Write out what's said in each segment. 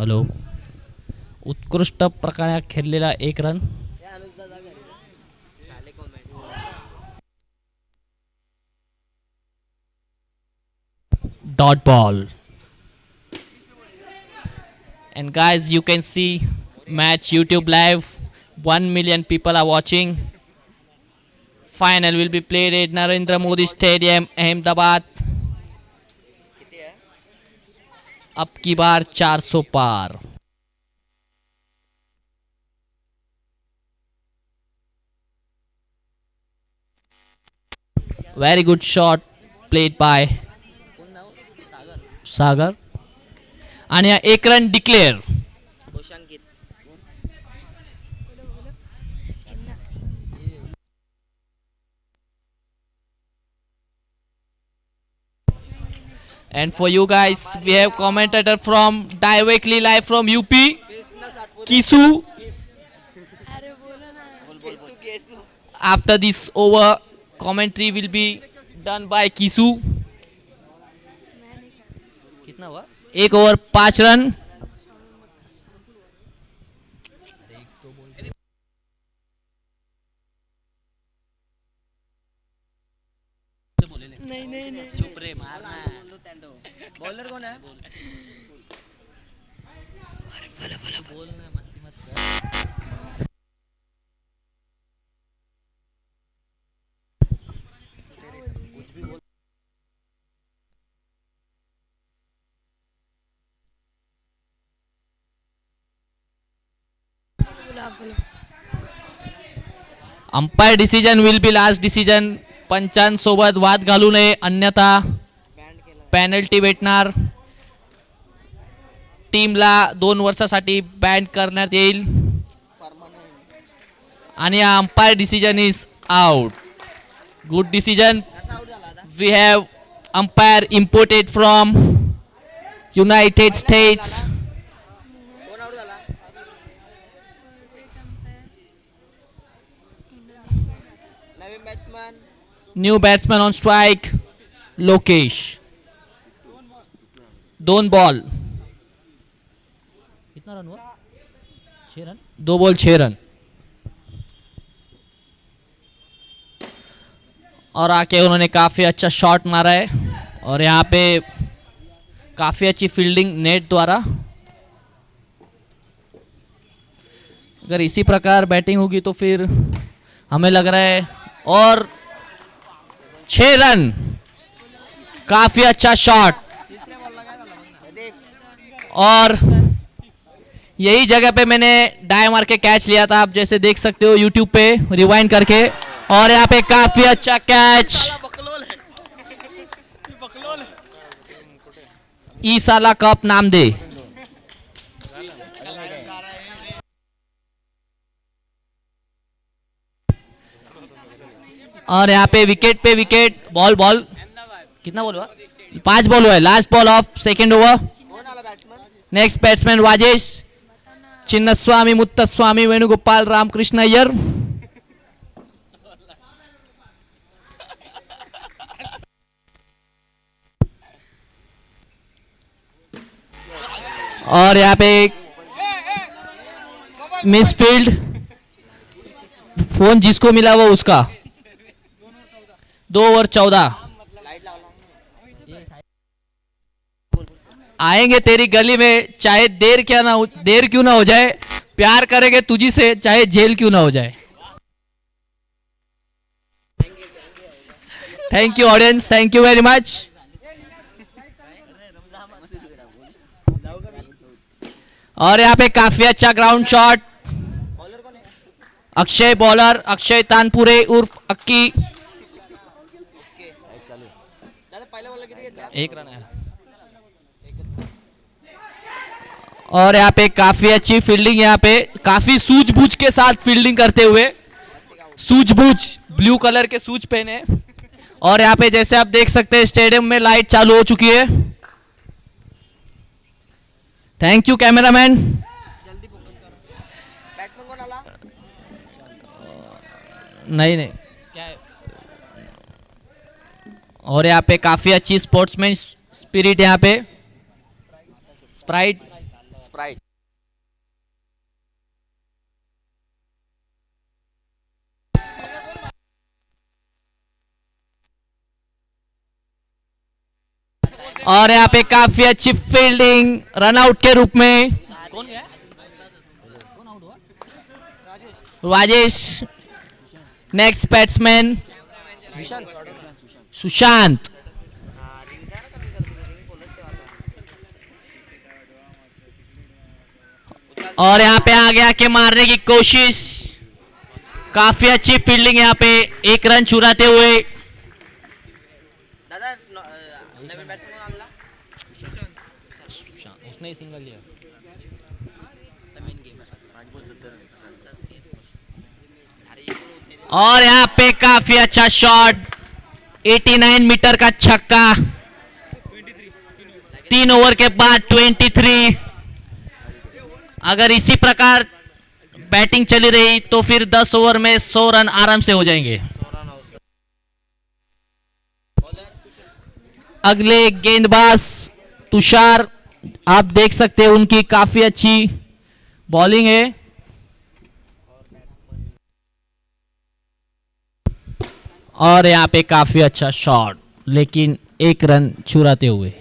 Hello. उत्कृष्ट प्रकार खेल एक run dot ball and guys you can see match YouTube live one million people are watching final will be played at Narendra Modi stadium Ahmedabad अब की बार 400 पार। Very good shot played by Sagar. आणि एक run declare And for you guys, we have commentator from directly live from UP, Kisu. After this over, commentary will be done by Kisu. कितना हुआ एक over पांच run नहीं नहीं नहीं चुप रे मारना बॉलर कौन है? बोलना मस्ती मत कर। बोला बोलो umpire decision will be last decision पंचांसोबत वाद घालू नये अन्यथा पॅनल्टी भेटणार. टीमला दोन वर्षासाठी बॅन करण्यात येईल. आणि umpire decision is out. Good decision. We have umpire imported from United States new batsman on strike Lokesh दोन बॉल. कितना रन हुआ? छह रन? दो बॉल, छह रन. और आके उन्होंने काफ़ी अच्छा शॉट मारा है. और यहाँ पे काफ़ी अच्छी फील्डिंग नेट द्वारा. अगर इसी प्रकार बैटिंग होगी तो फिर हमें लग रहा है और छह रन. काफ़ी अच्छा शॉट और यही जगह पे मैंने डाय मार के कैच लिया था, आप जैसे देख सकते हो यूट्यूब पे रिवाइंड करके। और यहाँ पे काफ़ी अच्छा कैच ईसाला कप नाम दे। और यहाँ पे विकेट पे विकेट बॉल बॉल कितना बॉल हुआ? पाँच बॉल हुआ है last ball of second over next batsman Vajesh Chinnaswamy Muthuswamy Venugopal Ramakrishna Iyer और यहाँ पे मिस फ़ील्ड फ़ोन जिसको मिला वो उसका। दो ओवर चौदह। आएँगे तेरी गली में चाहे देर क्या ना हो देर क्यों ना हो जाए प्यार करेंगे तुझी से चाहे जेल क्यों ना हो जाए। Thank you audience thank you very much और यहाँ पे काफ़ी अच्छा ground shot Akshay bowler Akshay Tanpure उर्फ़ Akki. एक रन है। और यहाँ पे काफ़ी अच्छी फील्डिंग यहाँ पे काफ़ी सूझबूझ के साथ फील्डिंग करते हुए सूझबूझ ब्लू कलर के सूझ पहने। और यहाँ पे जैसे आप देख सकते हैं स्टेडियम में लाइट चालू हो चुकी है। थैंक यू कैमरामैन नहीं नहीं। क्या और यहाँ पे काफ़ी अच्छी स्पोर्ट्समैन स्पिरिट यहाँ पे। स्प्राइट स्प्राइट और यहाँ पे काफ़ी अच्छी फील्डिंग रन आउट के रूप में। कौन गया राजेश नेक्स्ट बैट्समैन सुशांत। और यहाँ पे आगे आके मारने की कोशिश। काफ़ी अच्छी फील्डिंग यहाँ पे एक रन चुराते हुए। दादा न- नवीन बॅट्समन कोण आणला उसने सिंगल लिया। और यहाँ पे काफ़ी अच्छा शॉट 89 मीटर का छक्का। तीन ओवर के बाद 23 अगर इसी प्रकार बैटिंग चली रही तो फिर 10 ओवर में 100 रन आराम से हो जाएँगे। अगले गेंदबाज तुषार, आप देख सकते हैं उनकी काफ़ी अच्छी बॉलिंग है। और यहाँ पे काफ़ी अच्छा शॉट, लेकिन एक रन चुराते हुए।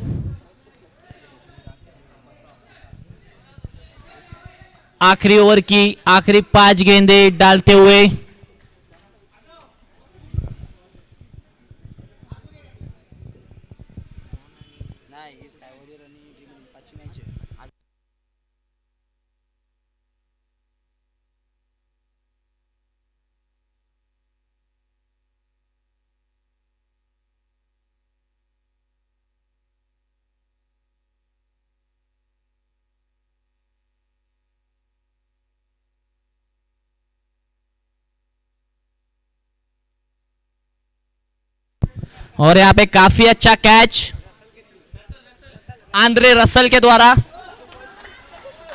आखिरी ओवर की आखिरी पाँच गेंदे डालते हुए। और यहाँ पे काफ़ी अच्छा कैच आंद्रे रसल के द्वारा।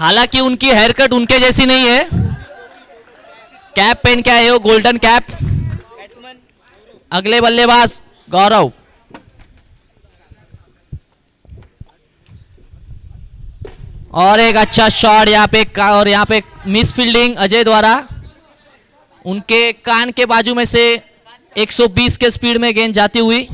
हालाँकि उनकी हेयर कट उनके जैसी नहीं है। कैप पहन के आए हो गोल्डन कैप अगले बल्लेबाज, गौरव। और एक अच्छा शॉट यहाँ पे और यहाँ पे मिस फील्डिंग अजय द्वारा। उनके कान के बाजू में से 120 के स्पीड में गेंद जाती हुई।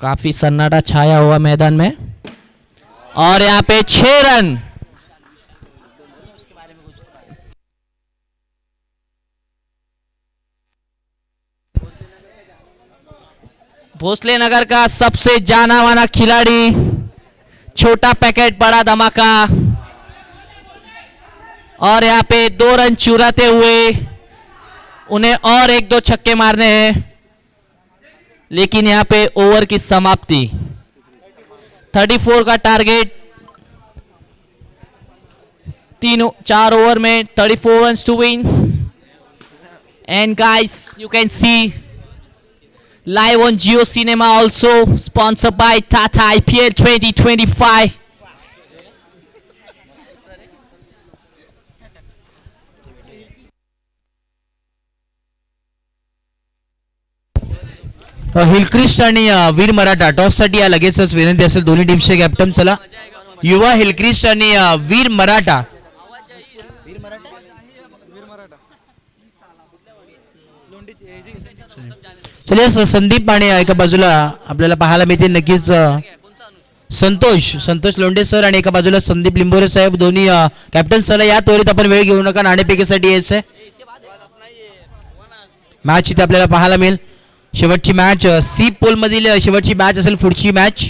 काफ़ी सन्नाटा छाया हुआ मैदान में। और यहाँ पे छह रन। भोसले नगर का सबसे जाना माना खिलाड़ी, छोटा पैकेट, बड़ा धमाका। और यहाँ पे दो रन चुराते हुए उन्हें और एक दो छक्के मारने हैं। लेकिन यहाँ पे ओवर की समाप्ति। 34 का टारगेट। तीन चार ओवर में 34 four run to win and guys you can see live on Jio cinema also sponsored by Tata IPL 2025 Hillcrest आणि वीर मराठा टॉससाठी या लगेचच विनंती असेल दोन्ही टीमचे कॅप्टन चला. युवा हिलक्रिस्ट आणि वीर मराठा. चलिए संदीप आणि एका बाजूला आपल्याला पाहायला मिळते नक्कीच संतोष संतोष लोंडे सर आणि एका बाजूला संदीप लिंबोरे साहेब दोन्ही कॅप्टन सर या त्वरित आपण वेळ घेऊ नका नाणेपेकीसाठी यायचं आहे मॅच इथे आपल्याला पाहायला मिळेल. शेवटची मॅच सी पोलमधील शेवटची मॅच असेल पुढची मॅच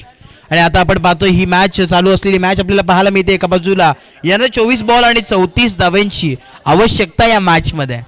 आणि आता आपण पाहतो ही मॅच चालू असलेली मॅच आपल्याला पाहायला मिळते एका बाजूला. यानं चोवीस बॉल आणि चौतीस धाव्यांची आवश्यकता या मॅचमध्ये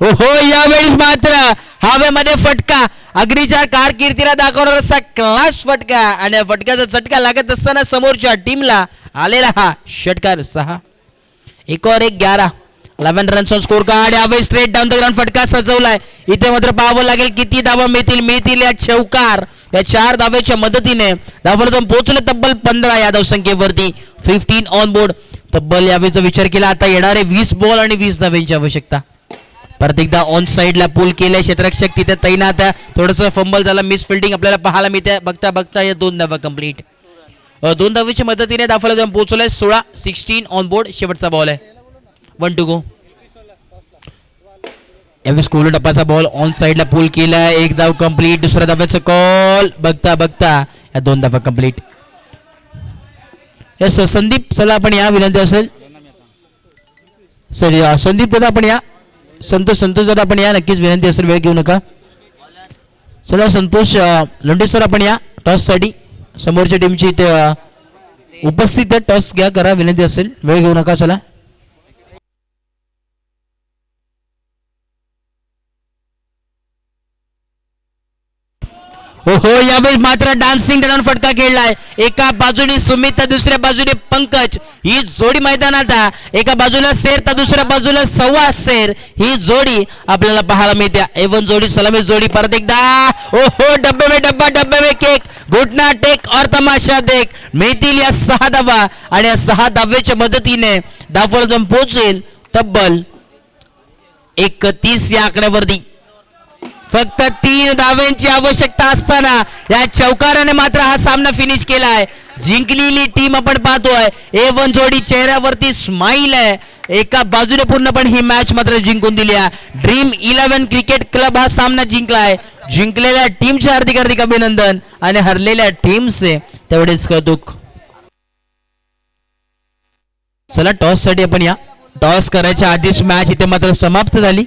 हो यावेळी मात्र हवेमध्ये फटका. अग्निच्या कारकिर्दीला दाखवणार असा क्लास फटका. आणि फटक्याचा चटका लागत असताना समोरच्या टीमला आलेला हा षटकार सहा. एकोर एक ग्यारा. अलेव्हन रन स्कोर कार्ड यावेळी स्ट्रेट डाऊन द ग्राउंड फटका सजवलाय. इथे मात्र पाहावं लागेल किती धावा मिळतील. मिळतील या चौकार या चार धावेच्या मदतीने धावफलक पोहोचले तब्बल पंधरा या धावसंख्येवरती. फिफ्टीन ऑन बोर्ड तब्बल यावेळीचा विचार केला आता येणारे वीस बॉल आणि वीस धावेंची आवश्यकता. परत एकदा ऑन साईडला पूल केलंय क्षेत्ररक्षक तिथे तैनात आहे. थोडंसं फंबल झाला मिस फिल्डिंग आपल्याला पाहायला मिळते. बघता बघता या दोन धावा कंप्लीट दोन धावेच्या मदतीने दाखवला जाऊन पोहोचलाय. सोळा सिक्स्टीन ऑन बोर्ड शेवटचा बॉल आहे. वन टू गो यावेळेस कोहली टप्पाचा बॉल ऑन साईडला पूल केला. एक धाव कंप्लीट दुसऱ्या धाब्याचा कॉल बघता बघता. या दोन धाबा कंप्लीट यस संदीप चला आपण या. विनंती असेल. सर या, संदीप दादा आपण या. संतोष संतोष दादा आपण या. नक्कीच विनंती असेल वेळ घेऊ नका. चला संतोष लंडे सर आपण या. टॉससाठी समोरच्या टीमची इथे उपस्थित आहे. टॉस घ्या करा. विनंती असेल. वेळ घेऊ नका चला. हो यावेळी मात्र डान्सिंग डाऊन फटका खेळलाय. एका बाजूने सुमित तर दुसऱ्या बाजूने पंकज. ही जोडी मैदानात एका बाजूला शेर तर दुसऱ्या बाजूला सव्वा शेर. ही जोडी आपल्याला पाहायला मिळते. एवन जोडी सलामी जोडी परत एकदा. ओहो डब्बे में डब्बा डब्बे में केक घुटना टेक और तमाशा देख. मिळतील या सहा धावा आणि या सहा धावेच्या मदतीने धावफल जाऊन पोहोचेल तब्बल एकतीस या आकड्यावरती. फक्त तीन धाव्यांची आवश्यकता असताना या चौकाराने मात्र हा सामना फिनिश केला आहे जिंकलेली टीम आपण पाहतोय. ए वन जोडी चेहऱ्यावरती स्माईल आहे. एका बाजूने पूर्णपणे ही मॅच मात्र जिंकून दिली आहे. ड्रीम इलेव्हन क्रिकेट क्लब हा सामना जिंकला आहे जिंकलेल्या टीमचे हार्दिक हार्दिक अभिनंदन आणि हरलेल्या टीमचे तेवढेच कौतुक. चला टॉससाठी आपण या. टॉस करायच्या आधीच मॅच इथे मात्र समाप्त झाली.